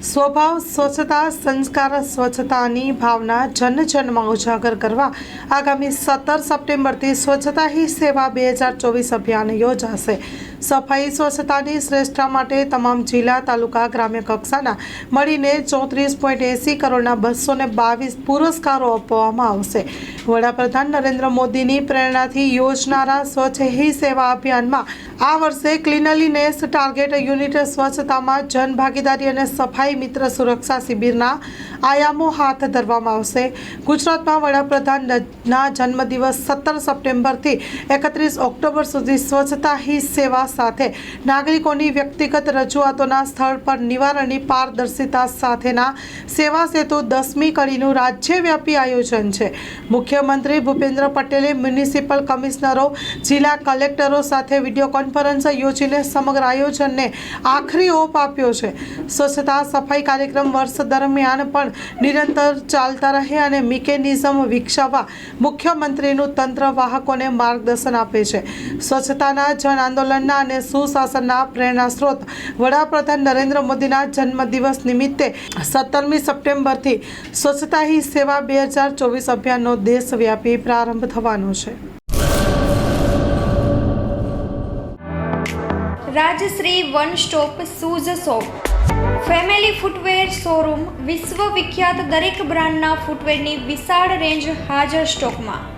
સ્વભાવ, સ્વચ્છતા, સંસ્કાર, સ્વચ્છતાની ભાવના જન જનમાં ઉજાગર કરવા આગામી સત્તર સપ્ટેમ્બરથી સ્વચ્છતા હી સેવા બે હજાર ચોવીસ અભિયાન યોજાશે. સફાઈ, સ્વચ્છતાની શ્રેષ્ઠતા માટે તમામ જિલ્લા, તાલુકા, ગ્રામ્ય કક્ષાના મળીને ચોત્રીસ પોઈન્ટ એંસી કરોડના બસો ને બાવીસ પુરસ્કારો આપવામાં આવશે. વડાપ્રધાન નરેન્દ્ર મોદીની પ્રેરણાથી યોજનારા સ્વચ્છ હી સેવા અભિયાનમાં આ વર્ષે ક્લીનલીનેસ ટાર્ગેટ યુનિટ સ્વચ્છતામાં જન ભાગીદારી અને સફાઈ મિત્ર સુરક્ષા શિબિરના આયામો હાથ ધરવામાં આવશે. ગુજરાતમાં વડાપ્રધાનના જન્મદિવસ સત્તર સપ્ટેમ્બરથી એકત્રીસ ઓક્ટોબર સુધી સ્વચ્છતા હી સેવા સાથે. નાગરિકોની વ્યક્તિગત રજૂઆતોના સ્થળ પર નિવારણની પારદર્શિતા સાથેના સેવા સેતુ દસમી કડીનું રાજ્યવ્યાપી આયોજન છે. મુખ્યમંત્રી ભૂપેન્દ્ર પટેલે મ્યુનિસિપલ કમિશનરો, જિલ્લા કલેક્ટરો સાથે વીડિયો કોન્ફરન્સ યોજીને સમગ્ર આયોજનને આખરી ઓપ આપ્યો છે. સ્વચ્છતા સફાઈ કાર્યક્રમ વર્ષ દરમિયાન પણ નિરંતર ચાલતા રહે અને મિકેનિઝમ વિકસાવવા મુખ્યમંત્રીનું તંત્ર વાહકોને માર્ગદર્શન આપે છે. સ્વચ્છતાના જન આંદોલનના અને સુશાસનના પ્રેરણા સ્ત્રોત. વડાપ્રધાન નરેન્દ્ર મોદીના જન્મદિવસ નિમિત્તે સત્તરમી સપ્ટેમ્બરથી સ્વચ્છતા હી સેવા બે હજાર ચોવીસ અભિયાનનો દેશવ્યાપી પ્રારંભ થવાનો છે. Rajshree one stop shoes shop. Family footwear showroom વિશ્વ વિખ્યાત દરેક બ્રાન્ડના ફૂટવેરની વિશાળ રેન્જ હાજર સ્ટોકમાં.